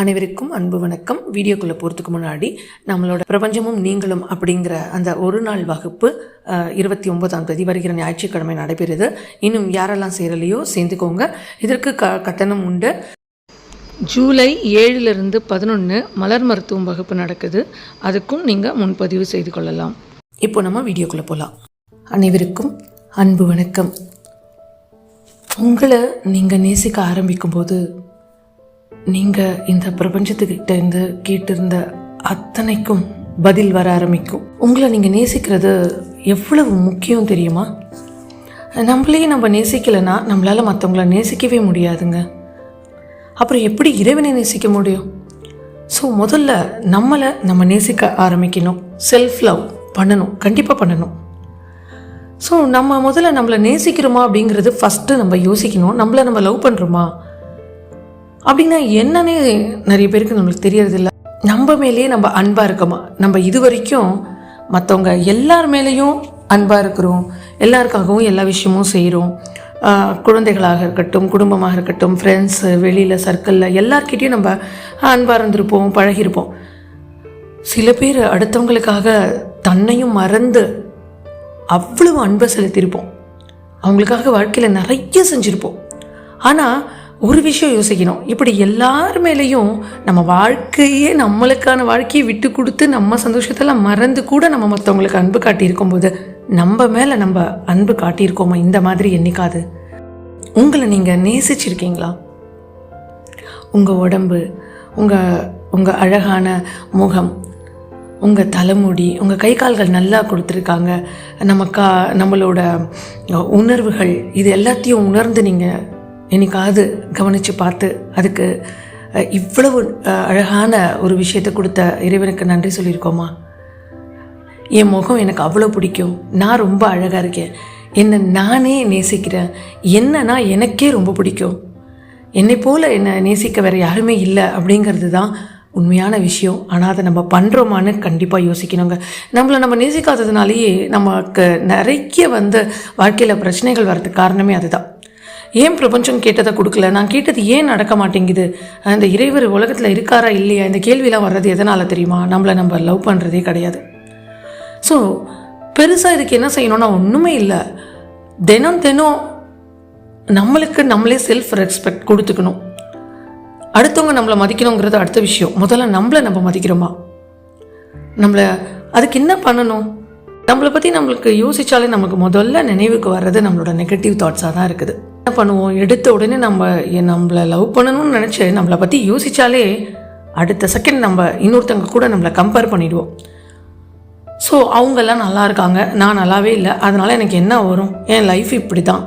அனைவருக்கும் அன்பு வணக்கம். வீடியோக்குள்ளே போகிறதுக்கு முன்னாடி நம்மளோட பிரபஞ்சமும் நீங்களும் அப்படிங்கிற அந்த ஒரு நாள் வகுப்பு இருபத்தி ஒன்பதாம் தேதி வருகிற ஞாயிற்றுக்கிழமை நடைபெறுது. இன்னும் யாரெல்லாம் சேரலையோ சேர்ந்துக்கோங்க. இதற்கு க கட்டணம் உண்டு. ஜூலை ஏழிலிருந்து பதினொன்று மலர் மருத்துவம் வகுப்பு நடக்குது. அதுக்கும் நீங்கள் முன்பதிவு செய்து கொள்ளலாம். இப்போ நம்ம வீடியோக்குள்ளே போகலாம் அனைவருக்கும் அன்பு வணக்கம். உங்களை நீங்கள் நேசிக்க ஆரம்பிக்கும்போது நீங்கள் இந்த பிரபஞ்சத்துக்கிட்ட இருந்து கேட்டிருந்த அத்தனைக்கும் பதில் வர ஆரம்பிக்கும். உங்களை நீங்கள் நேசிக்கிறது எவ்வளவு முக்கியம் தெரியுமா? நம்மளையே நம்ம நேசிக்கலைன்னா நம்மளால் மற்றவங்கள நேசிக்கவே முடியாதுங்க. அப்புறம் எப்படி இறைவனை நேசிக்க முடியும்? ஸோ முதல்ல நம்மளை நம்ம நேசிக்க ஆரம்பிக்கணும். செல்ஃப் லவ் பண்ணணும். கண்டிப்பாக பண்ணணும். ஸோ நம்ம முதல்ல நம்மளை நேசிக்கிறோமா அப்படிங்கிறது ஃபஸ்ட்டு நம்ம யோசிக்கணும். நம்மளை நம்ம லவ் பண்ணுறோமா அப்படின்னா என்னன்னே நிறைய பேருக்கு நம்மளுக்கு தெரியறதில்ல நம்ம மேலேயே நம்ம அன்பாக இருக்கோமா? நம்ம இது வரைக்கும் மற்றவங்க எல்லார் மேலேயும் அன்பாக இருக்கிறோம். எல்லாருக்காகவும் எல்லா விஷயமும் செய்கிறோம் குழந்தைகளாக இருக்கட்டும் குடும்பமாக இருக்கட்டும் ஃப்ரெண்ட்ஸு வெளியில் சர்க்கிளில் எல்லார்கிட்டேயும் நம்ம அன்பாக இருந்திருப்போம் பழகியிருப்போம். சில பேர் அடுத்தவங்களுக்காக தன்னையும் மறந்து அவ்வளவு அன்பை செலுத்தியிருப்போம். அவங்களுக்காக வாழ்க்கையில் நிறைய செஞ்சுருப்போம். ஆனால் ஒரு விஷயம் யோசிக்கணும். இப்படி எல்லார் மேலேயும் நம்ம வாழ்க்கையே நம்மளுக்கான வாழ்க்கையை விட்டு கொடுத்து நம்ம சந்தோஷத்தெல்லாம் மறந்து கூட நம்ம மற்றவங்களுக்கு அன்பு காட்டியிருக்கும் போது நம்ம மேலே நம்ம அன்பு காட்டியிருக்கோமா? இந்த மாதிரி என்னைக்காது உங்களை நீங்கள் நேசிச்சிருக்கீங்களா? உங்கள் உடம்பு உங்கள் உங்கள் அழகான முகம் உங்கள் தலைமுடி உங்கள் கை கால்கள் நல்லா கொடுத்துருக்காங்க. நமக்கா நம்மளோட உணர்வுகள் இது எல்லாத்தையும் உணர்ந்து நீங்கள் என்னைக்காவது கவனித்து பார்த்து அதுக்கு இவ்வளவு அழகான ஒரு விஷயத்தை கொடுத்த இறைவனுக்கு நன்றி சொல்லியிருக்கோமா? என் முகம் எனக்கு அவ்வளோ பிடிக்கும். நான் ரொம்ப அழகாக இருக்கேன். என்னை நானே நேசிக்கிறேன். என்னன்னா எனக்கே ரொம்ப பிடிக்கும். என்னை போல் என்னை நேசிக்க வேறு யாருமே இல்லை அப்படிங்கிறது தான் உண்மையான விஷயம். ஆனால் அதை நம்ம பண்ணுறோமான்னு கண்டிப்பாக யோசிக்கணுங்க. நம்மளை நம்ம நேசிக்காததுனாலேயே நமக்கு நிறைய வந்து வாழ்க்கையில் பிரச்சனைகள் வர்றதுக்கு காரணமே அதுதான். ஏன் பிரபஞ்சம் கேட்டதை கொடுக்கல? நான் கேட்டது ஏன் நடக்க மாட்டேங்குது? அந்த இறைவர் உலகத்தில் இருக்காரா இல்லையா? இந்த கேள்விலாம் வர்றது எதனால் தெரியுமா? நம்மளை நம்ம லவ் பண்ணுறதே கிடையாது. ஸோ பெருசாக இதுக்கு என்ன செய்யணும்னா ஒன்றுமே இல்லை. தினம் தினம் நம்மளுக்கு நம்மளே செல்ஃப் ரெஸ்பெக்ட் கொடுத்துக்கணும். அடுத்தவங்க நம்மளை மதிக்கணுங்கிறது அடுத்த விஷயம். முதல்ல நம்மளை நம்ம மதிக்கிறோமா? நம்மளை அதுக்கு என்ன பண்ணணும்? நம்மளை பற்றி நம்மளுக்கு யோசித்தாலே நமக்கு முதல்ல நினைவுக்கு வர்றது நம்மளோட நெகட்டிவ் தாட்ஸாக தான் இருக்குது. என்ன பண்ணுவோம்? எடுத்த உடனே நம்ம நம்மளை லவ் பண்ணணும்னு நினச்சி நம்மளை பற்றி யோசித்தாலே அடுத்த செகண்ட் நம்ம இன்னொருத்தவங்க கூட நம்மளை கம்பேர் பண்ணிடுவோம். ஸோ அவங்கெல்லாம் நல்லா இருக்காங்க. நான் நல்லாவே இல்லை. அதனால் எனக்கு என்ன வரும்? என் லைஃப் இப்படி தான்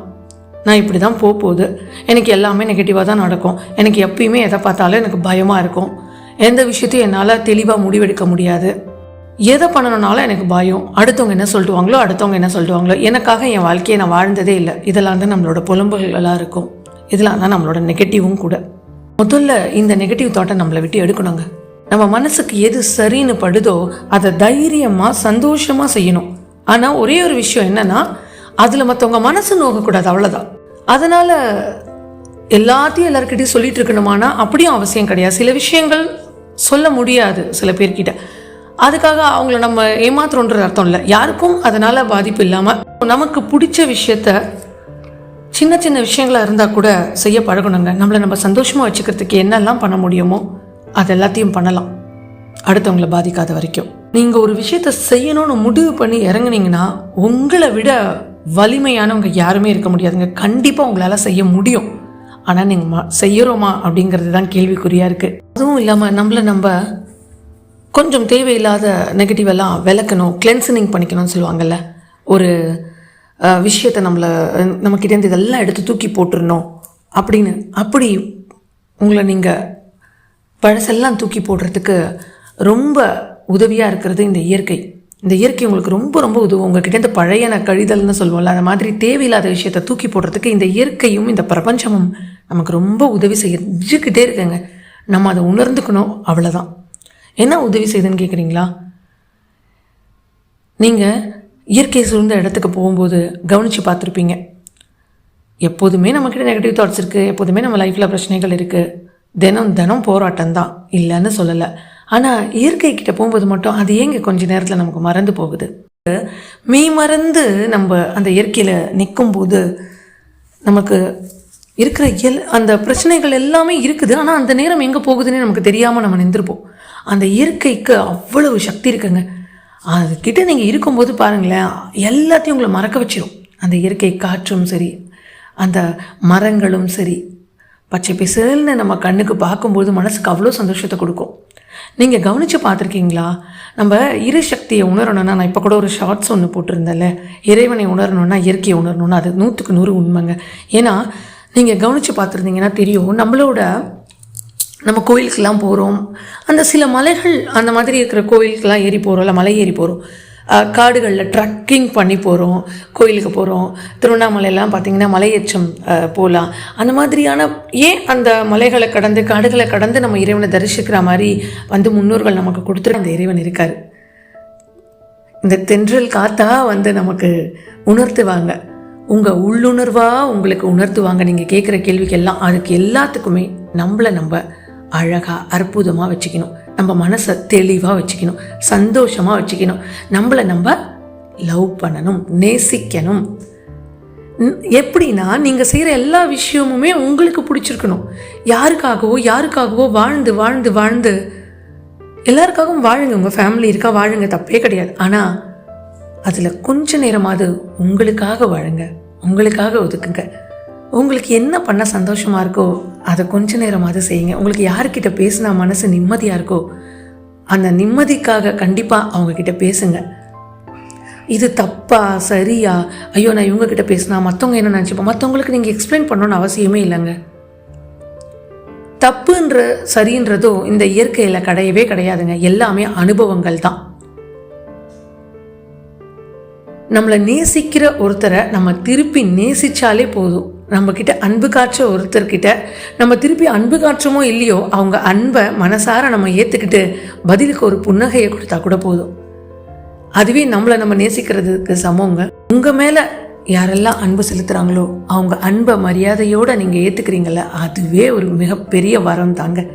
நான் இப்படி தான் போக போகுது. எனக்கு எல்லாமே நெகட்டிவாக தான் நடக்கும். எனக்கு எப்பயுமே எதை பார்த்தாலும் எனக்கு பயமாக இருக்கும். எந்த விஷயத்தையும் என்னால் தெளிவாக முடிவெடுக்க முடியாது. எதை பண்ணணும்னாலும் எனக்கு பயம். அடுத்தவங்க என்ன சொல்லிட்டுவாங்களோ அடுத்தவங்க என்ன சொல்லிட்டுவாங்களோ எனக்காக என் வாழ்க்கையை நான் வாழ்ந்ததே இல்லை. இதெல்லாம் தான் நம்மளோட புலம்புகளெல்லாம் இருக்கும். இதெல்லாம் தான் நம்மளோட நெகட்டிவும் கூட. முதல்ல இந்த நெகட்டிவ் தாட்டை நம்மளை விட்டு எடுக்கணுங்க. நம்ம மனசுக்கு எது சரின்னு படுதோ அதை தைரியமாக சந்தோஷமாக செய்யணும். ஆனால் ஒரே ஒரு விஷயம் என்னன்னா அதில் மற்றவங்க மனசு நோகக்கூடாது அவ்வளோதான் அதனால் எல்லாத்தையும் எல்லாருக்கிட்டையும் சொல்லிட்டு இருக்கணுமானா அப்படியும் அவசியம் கிடையாது. சில விஷயங்கள் சொல்ல முடியாது சில பேர்கிட்ட. அதுக்காக அவங்கள நம்ம ஏமாத்துறோன்ற அர்த்தம் இல்லை. யாருக்கும் அதனால் பாதிப்பு இல்லாமல் நமக்கு பிடிச்ச விஷயத்த சின்ன சின்ன விஷயங்களாக இருந்தால் கூட செய்ய பழகணுங்க. நம்மளை நம்ம சந்தோஷமாக வச்சுக்கிறதுக்கு என்னெல்லாம் பண்ண முடியுமோ அது எல்லாத்தையும் பண்ணலாம். அடுத்தவங்கள பாதிக்காத வரைக்கும். நீங்கள் ஒரு விஷயத்த செய்யணும்னு முடிவு பண்ணி இறங்குனீங்கன்னா உங்களை விட வலிமையானவங்க யாருமே இருக்க முடியாதுங்க. கண்டிப்பாக உங்களால் செய்ய முடியும். ஆனால் நீங்கள் செய்யறோமா அப்படிங்கிறது தான் கேள்விக்குறியாக இருக்குது அதுவும் இல்லாமல் நம்மளை நம்ம கொஞ்சம் தேவையில்லாத நெகட்டிவ் எல்லாம் விளக்கணும் கிளென்சனிங் பண்ணிக்கணும்னு சொல்லுவாங்கல்ல. ஒரு விஷயத்தை நம்மளை அஹ், நம்மக்கிட்டேருந்து இதெல்லாம் எடுத்து தூக்கி போட்டுருணும் அப்படின்னு. அப்படி உங்களை நீங்கள் பழசெல்லாம் தூக்கி போடுறதுக்கு ரொம்ப உதவியாக இருக்கிறது இந்த இயற்கை. இந்த இயற்கை உங்களுக்கு ரொம்ப ரொம்ப உதவும். உங்ககிட்டேருந்து பழையன கழிதல்னு சொல்லுவோம்ல அந்த மாதிரி தேவையில்லாத விஷயத்தை தூக்கி போடுறதுக்கு இந்த இயற்கையும் இந்த பிரபஞ்சமும் நமக்கு ரொம்ப உதவி செஞ்சுக்கிட்டே இருக்குங்க. நம்ம அதை உணர்ந்துக்கணும் அவ்வளோதான் என்ன உதவி செய்யுதுன்னு கேட்குறீங்களா நீங்கள் இயற்கை சூழ்ந்த இடத்துக்கு போகும்போது கவனித்து பார்த்துருப்பீங்க. எப்போதுமே நம்மக்கிட்ட நெகட்டிவ் தாட்ஸ் இருக்குது எப்போதுமே நம்ம லைஃப்பில் பிரச்சனைகள் இருக்குது தினம் தினம் போராட்டம் தான் இல்லைன்னு சொல்லலை. ஆனால் இயற்கை கிட்ட போகும்போது மட்டும் அது ஏங்க கொஞ்ச நேரத்தில் நமக்கு மறந்து போகுது? மெய் மறந்து நம்ம அந்த இயற்கையில் நிற்கும்போது நமக்கு இருக்கிற எல் அந்த பிரச்சனைகள் எல்லாமே இருக்குது. ஆனால் அந்த நேரம் எங்கே போகுதுன்னு நமக்கு தெரியாமல் நம்ம நின்றுப்போம் அந்த இயற்கைக்கு அவ்வளவு சக்தி இருக்குங்க. அதுக்கிட்ட நீங்கள் இருக்கும்போது பாருங்களேன் எல்லாத்தையும் உங்களை மறக்க வச்சிடும் அந்த இயற்கை காற்றும் சரி அந்த மரங்களும் சரி. பச்சை பிசல்னு நம்ம கண்ணுக்கு பார்க்கும்போது மனசுக்கு அவ்வளோ சந்தோஷத்தை கொடுக்கும். நீங்கள் கவனித்து பார்த்துருக்கீங்களா? நம்ம இரு சக்தியை உணரணும்னா நான் இப்போ கூட ஒரு ஷார்ட்ஸ் ஒன்று போட்டிருந்தேன்ல. இறைவனை உணரணும்னா இயற்கையை உணரணும்னா அது நூற்றுக்கு நூறு உண்மைங்க. ஏன்னா நீங்கள் கவனித்து பார்த்துருந்தீங்கன்னா தெரியும் நம்மளோட நம்ம கோயிலுக்கெல்லாம் போகிறோம் அந்த சில மலைகள் அந்த மாதிரி இருக்கிற கோயிலுக்கெல்லாம் ஏறி போகிறோம் இல்லை மலை ஏறி போகிறோம் காடுகளில் ட்ரக்கிங் பண்ணி போகிறோம் கோயிலுக்கு போகிறோம் திருவண்ணாமலையெல்லாம் பார்த்திங்கன்னா மலையேற்றம் போகலாம் அந்த மாதிரியான ஏன் அந்த மலைகளை கடந்து காடுகளை கடந்து நம்ம இறைவனை தரிசிக்கிற மாதிரி வந்து முன்னோர்கள் நமக்கு கொடுத்துட்டு அந்த இறைவன் இருக்கார். இந்த தென்றல் காத்தா வந்து நமக்கு உணர்த்துவாங்க. உங்கள் உள்ளுணர்வாக உங்களுக்கு உணர்த்துவாங்க. நீங்கள் கேட்குற கேள்விக்கெல்லாம் அதுக்கு எல்லாத்துக்குமே நம்மளை நம்ம அழகாக அற்புதமாக வச்சுக்கணும். நம்ம மனசை தெளிவாக வச்சுக்கணும். சந்தோஷமாக வச்சுக்கணும். நம்மளை நம்ம லவ் பண்ணணும் நேசிக்கணும். எப்படின்னா நீங்கள் செய்கிற எல்லா விஷயமுமே உங்களுக்கு பிடிச்சிருக்கணும். யாருக்காகவோ யாருக்காகவோ வாழ்ந்து வாழ்ந்து வாழ்ந்து எல்லாருக்காகவும் வாழுங்க. உங்கள் ஃபேமிலி இருக்கா வாழுங்க தப்பே கிடையாது. ஆனால் அதில் கொஞ்ச நேரமாவது உங்களுக்காக வாழுங்க. உங்களுக்காக ஒதுக்குங்க. உங்களுக்கு என்ன பண்ண சந்தோஷமாக இருக்கோ அதை கொஞ்ச நேரமாவது செய்யுங்க. உங்களுக்கு யார்கிட்ட பேசினா மனசு நிம்மதியாக இருக்கோ அந்த நிம்மதிக்காக கண்டிப்பாக அவங்கக்கிட்ட பேசுங்க. இது தப்பா சரியா? ஐயோ நான் இவங்கக்கிட்ட பேசினா மற்றவங்க என்ன நினச்சிப்போம் மற்றவங்களுக்கு நீங்கள் எக்ஸ்பிளைன் பண்ணணும்னு அவசியமே இல்லைங்க. தப்புன்ற சரின்றதோ இந்த இயற்கையில் கிடையவே கிடையாதுங்க. எல்லாமே அனுபவங்கள் தான். நம்மளை நேசிக்கிற ஒருத்தரை நம்ம திருப்பி நேசிச்சாலே போதும். நம்மக்கிட்ட அன்பு காற்ற ஒருத்தர்கிட்ட நம்ம திருப்பி அன்பு காற்றமோ இல்லையோ அவங்க அன்பை மனசார நம்ம ஏற்றுக்கிட்டு பதிலுக்கு ஒரு புன்னகையை கொடுத்தா கூட போதும். அதுவே நம்மளை நம்ம நேசிக்கிறதுக்கு சமங்க உங்கள் மேலே யாரெல்லாம் அன்பு செலுத்துகிறாங்களோ அவங்க அன்பை மரியாதையோடு நீங்கள் ஏற்றுக்கிறீங்கள அதுவே ஒரு மிகப்பெரிய வரம் தாங்க.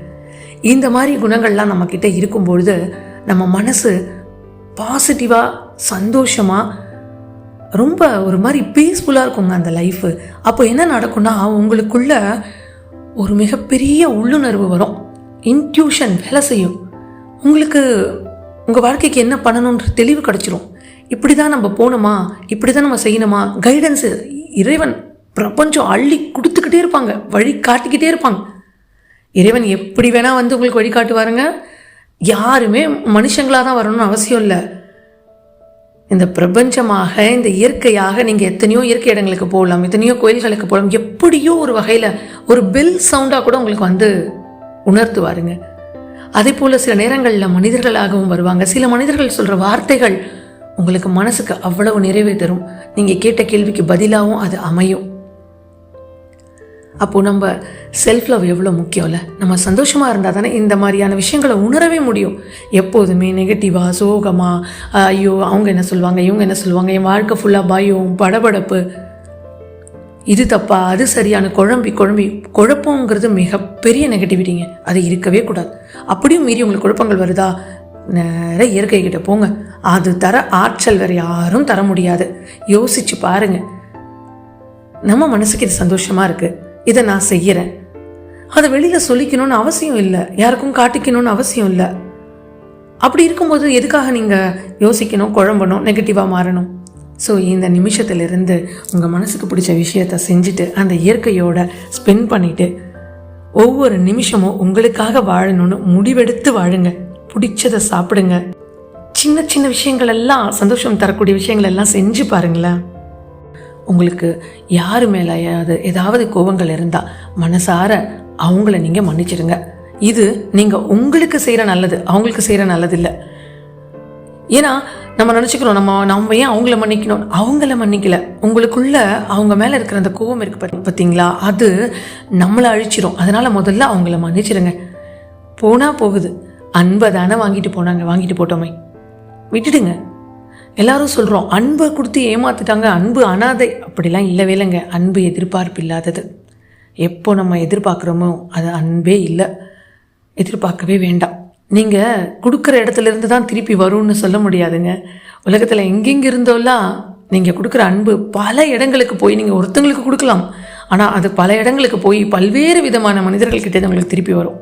இந்த மாதிரி குணங்கள்லாம் நம்மக்கிட்ட இருக்கும்பொழுது நம்ம மனசு பாசிட்டிவாக சந்தோஷமாக ரொம்ப ஒரு மாதிரி பீஸ்ஃபுல்லாக இருக்குங்க அந்த லைஃபு அப்போ என்ன நடக்கும்னா உங்களுக்குள்ள ஒரு மிகப்பெரிய உள்ளுணர்வு வரும். இன்ட்யூஷன் வேலை செய்யும். உங்களுக்கு உங்கள் வாழ்க்கைக்கு என்ன பண்ணணுன்ற தெளிவு கிடச்சிரும். இப்படி தான் நம்ம போகணுமா இப்படி தான் நம்ம செய்யணுமா? கைடன்ஸு இறைவன் பிரபஞ்சம் அள்ளி கொடுத்துக்கிட்டே இருப்பாங்க. வழி காட்டிக்கிட்டே இருப்பாங்க. இறைவன் எப்படி வேணால் வந்து உங்களுக்கு வழிகாட்டுவாருங்க யாருமே மனுஷங்களாக தான் வரணும்னு அவசியம் இல்லை. இந்த பிரபஞ்சமாக இந்த இயற்கையாக நீங்கள் எத்தனையோ இயற்கை இடங்களுக்கு போகலாம் எத்தனையோ கோயில்களுக்கு போகலாம் எப்படியோ ஒரு வகையில் ஒரு பெல் சவுண்டாக கூட உங்களுக்கு வந்து உணர்த்துவாருங்க. அதே போல் சில நேரங்களில் மனிதர்களாகவும் வருவாங்க. சில மனிதர்கள் சொல்கிற வார்த்தைகள் உங்களுக்கு மனசுக்கு அவ்வளவு நிறைவே தரும். நீங்கள் கேட்ட கேள்விக்கு பதிலாகவும் அது அமையும். அப்போது நம்ம செல்ஃப் லவ் எவ்வளோ முக்கியம்ல? நம்ம சந்தோஷமாக இருந்தால் தானே இந்த மாதிரியான விஷயங்களை உணரவே முடியும். எப்போதுமே நெகட்டிவாக சோகமாக ஐயோ அவங்க என்ன சொல்லுவாங்க இவங்க என்ன சொல்லுவாங்க என் வாழ்க்கை ஃபுல்லாக பயம் படபடப்பு. இது தப்பா அது சரியான குழம்பி குழம்பி குழப்பங்கிறது மிகப்பெரிய நெகட்டிவிட்டிங்க அது இருக்கவே கூடாது. அப்படியும் மீறி உங்களுக்கு குழப்பங்கள் வருதா? நேர இயற்கை கிட்ட போங்க. அது தர ஆற்றல் வேறு யாரும் தர முடியாது. யோசிச்சு பாருங்க. நம்ம மனசுக்கு இது சந்தோஷமாக இருக்குது இதை நான் செய்கிறேன் அதை வெளியில் சொல்லிக்கணும்னு அவசியம் இல்லை. யாருக்கும் காட்டிக்கணும்னு அவசியம் இல்லை. அப்படி இருக்கும்போது எதுக்காக நீங்கள் யோசிக்கணும் குழம்பணும் நெகட்டிவாக மாறணும்? ஸோ இந்த நிமிஷத்துலேருந்து உங்கள் மனசுக்கு பிடிச்ச விஷயத்த செஞ்சுட்டு அந்த இயற்கையோட ஸ்பெண்ட் பண்ணிவிட்டு ஒவ்வொரு நிமிஷமும் உங்களுக்காக வாழணும்னு முடிவெடுத்து வாழுங்க. பிடிச்சதை சாப்பிடுங்க. சின்ன சின்ன விஷயங்கள் எல்லாம் சந்தோஷம் தரக்கூடிய விஷயங்கள் எல்லாம் செஞ்சு பாருங்களேன். உங்களுக்கு யார் மேலேயாவது ஏதாவது கோபங்கள் இருந்தால் மனசார அவங்கள நீங்கள் மன்னிச்சிடுங்க. இது நீங்கள் உங்களுக்கு செய்கிற நல்லது அவங்களுக்கு செய்கிற நல்லது இல்லை ஏன்னா நம்ம நினச்சிக்கிறோம் நம்ம நம்ம ஏன் அவங்கள மன்னிக்கணும்? அவங்கள மன்னிக்கல. உங்களுக்குள்ள அவங்க மேலே இருக்கிற அந்த கோபம் இருக்கு பார்த்தீங்களா அது நம்மளை அழிச்சிரும். அதனால் முதல்ல அவங்கள மன்னிச்சிடுங்க போனால் போகுது. அன்பை தானே வாங்கிட்டு போனாங்க வாங்கிட்டு போட்டோமே. விட்டுடுங்க. எல்லாரும் சொல்கிறோம் அன்பை கொடுத்து ஏமாத்துட்டாங்க அன்பு அனாதை. அப்படிலாம் இல்லவே இல்லைங்க. அன்பு எதிர்பார்ப்பு இல்லாதது. எப்போ நம்ம எதிர்பார்க்குறோமோ அது அன்பே இல்லை. எதிர்பார்க்கவே வேண்டாம். நீங்கள் கொடுக்குற இடத்துலேருந்து தான் திருப்பி வரும்னு சொல்ல முடியாதுங்க. உலகத்தில் எங்கெங்க இருந்தோலாம் நீங்கள் கொடுக்குற அன்பு பல இடங்களுக்கு போய் நீங்கள் ஒருத்தங்களுக்கு கொடுக்கலாம். ஆனால் அது பல இடங்களுக்கு போய் பல்வேறு விதமான மனிதர்கள்கிட்டேருந்து நம்மளுக்கு திருப்பி வரும்.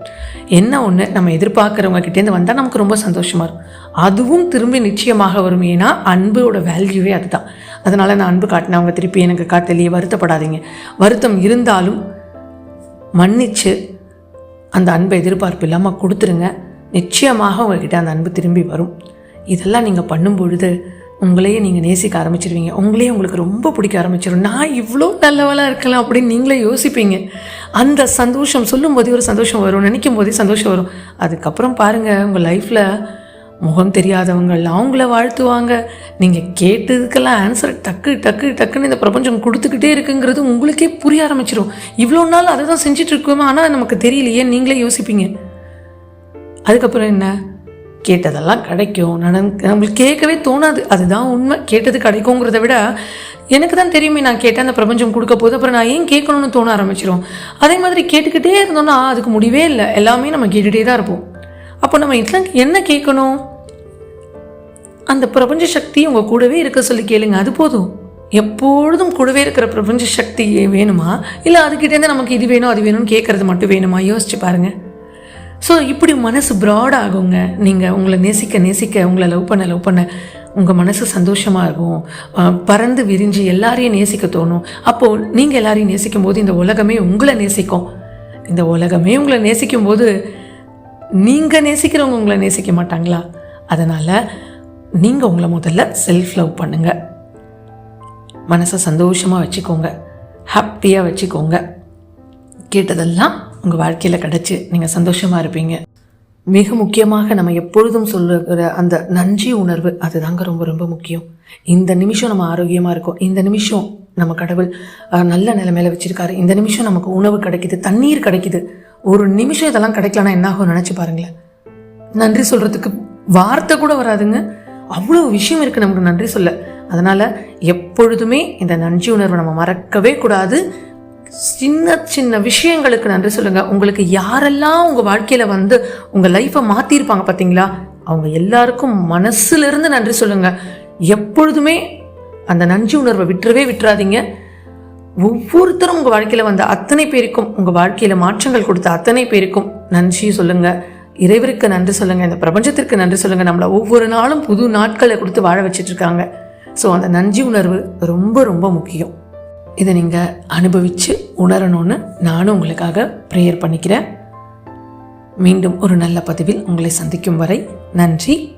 என்ன ஒன்று நம்ம எதிர்பார்க்குறவங்க கிட்டேருந்து வந்தால் நமக்கு ரொம்ப சந்தோஷமாக இருக்கும். அதுவும் திரும்பி நிச்சயமாக வரும். ஏன்னா அன்போட வேல்யூவே அதுதான். அதனால் நான் அன்பு காட்டினவங்க திருப்பி எனக்கு காட்டலையே வருத்தப்படாதீங்க. வருத்தம் இருந்தாலும் மன்னிச்சு அந்த அன்பை எதிர்பார்ப்பு இல்லாமல் கொடுத்துருங்க. நிச்சயமாக உங்ககிட்ட அந்த அன்பு திரும்பி வரும். இதெல்லாம் நீங்கள் பண்ணும் பொழுது உங்களையே நீங்கள் நேசிக்க ஆரம்பிச்சிருவீங்க. உங்களையே உங்களுக்கு ரொம்ப பிடிக்க ஆரம்பிச்சிடும் நான் இவ்வளோ நல்லவளாக இருக்கலாம் அப்படின்னு நீங்களே யோசிப்பீங்க. அந்த சந்தோஷம் சொல்லும் போதே ஒரு சந்தோஷம் வரும் நினைக்கும் போதே சந்தோஷம் வரும். அதுக்கப்புறம் பாருங்கள் உங்கள் லைஃப்பில் முகம் தெரியாதவங்கள் அவங்கள வாழ்த்துவாங்க. நீங்கள் கேட்டதுக்கெல்லாம் ஆன்சர் டக்கு டக்கு டக்குன்னு இந்த பிரபஞ்சம் கொடுத்துக்கிட்டே இருக்குங்கிறது உங்களுக்கே புரிய ஆரம்பிச்சிடும் இவ்வளோ நாள் அதை தான் செஞ்சுட்டு ஆனால் நமக்கு தெரியலையே நீங்களே யோசிப்பீங்க. அதுக்கப்புறம் என்ன? கேட்டதெல்லாம் கிடைக்கும். நடன் நம்மளுக்கு கேட்கவே தோணாது. அதுதான் உண்மை. கேட்டது கிடைக்குங்கிறத விட எனக்கு தான் தெரியுமே நான் கேட்டேன் அந்த பிரபஞ்சம் கொடுக்க போது. அப்புறம் நான் ஏன் கேட்கணும்னு தோண ஆரம்பிச்சிடும் அதே மாதிரி கேட்டுக்கிட்டே இருந்தோம்னா அதுக்கு முடிவே இல்லை. எல்லாமே நம்ம கேட்டுகிட்டே தான் இருப்போம். அப்போ நம்ம இதெல்லாம் என்ன கேட்கணும்? அந்த பிரபஞ்ச சக்தி உங்கள் கூடவே இருக்க சொல்லி கேளுங்க. அது போதும். எப்பொழுதும் கூடவே இருக்கிற பிரபஞ்ச சக்தி வேணுமா? இல்லை அதுக்கிட்டேருந்து நமக்கு இது வேணும் அது வேணும்னு கேட்குறது மட்டும் வேணுமா? யோசிச்சு பாருங்க. ஸோ இப்படி மனசு ப்ராட் ஆகுங்க. நீங்கள் உங்களை நேசிக்க நேசிக்க உங்களை லவ் பண்ண லவ் பண்ண உங்கள் மனசு சந்தோஷமாக இருக்கும். பறந்து விரிஞ்சு எல்லாரையும் நேசிக்க தோணும். அப்போது நீங்கள் எல்லாரையும் நேசிக்கும் போது இந்த உலகமே உங்களை நேசிக்கும். இந்த உலகமே உங்களை நேசிக்கும் போது நீங்கள் நேசிக்கிறவங்க உங்களை நேசிக்க மாட்டாங்களா? அதனால் நீங்கள் உங்களை முதல்ல செல்ஃப் லவ் பண்ணுங்கள் மனசை சந்தோஷமாக வச்சுக்கோங்க. ஹாப்பியாக வச்சுக்கோங்க. கேட்டதெல்லாம் உங்கள் வாழ்க்கையில் கிடச்சி நீங்கள் சந்தோஷமாக இருப்பீங்க. மிக முக்கியமாக நம்ம எப்பொழுதும் சொல்லுகிற அந்த நன்றி உணர்வு அதுதாங்க ரொம்ப ரொம்ப முக்கியம். இந்த நிமிஷம் நம்ம ஆரோக்கியமாக இருக்கோம். இந்த நிமிஷம் நம்ம கடவுள் நல்ல நிலைமையில வச்சுருக்காரு. இந்த நிமிஷம் நமக்கு உணவு கிடைக்குது தண்ணீர் கிடைக்குது. ஒரு நிமிஷம் இதெல்லாம் கிடைக்கலன்னா என்ன ஆகும் நினச்சி பாருங்களேன். நன்றி சொல்கிறதுக்கு வார்த்தை கூட வராதுங்க. அவ்வளோ விஷயம் இருக்குது நமக்கு நன்றி சொல்ல. அதனால் எப்பொழுதுமே இந்த நன்றி உணர்வை நம்ம மறக்கவே கூடாது. சின்ன சின்ன விஷயங்களுக்கு நன்றி சொல்லுங்கள் உங்களுக்கு யாரெல்லாம் உங்கள் வாழ்க்கையில் வந்து உங்கள் லைஃப்பை மாற்றிருப்பாங்க பார்த்தீங்களா அவங்க எல்லாருக்கும் மனசுலேருந்து நன்றி சொல்லுங்கள் எப்பொழுதுமே அந்த நன்றி உணர்வை விட்டுறவே விட்டுறாதீங்க. ஒவ்வொருத்தரும் உங்கள் வாழ்க்கையில் வந்த அத்தனை பேருக்கும் உங்கள் வாழ்க்கையில் மாற்றங்கள் கொடுத்த அத்தனை பேருக்கும் நன்றி சொல்லுங்க. இறைவருக்கு நன்றி சொல்லுங்க. இந்த பிரபஞ்சத்திற்கு நன்றி சொல்லுங்க. நம்மளை ஒவ்வொரு நாளும் புது நாட்களை கொடுத்து வாழ வச்சிட்டு இருக்காங்க. ஸோ அந்த நன்றி உணர்வு ரொம்ப ரொம்ப முக்கியம். இதை நீங்கள் அனுபவித்து உணரணும்னு நானும் உங்களுக்காக ப்ரேயர் பண்ணிக்கிறேன். மீண்டும் ஒரு நல்ல பதிவில் உங்களை சந்திக்கும் வரை நன்றி.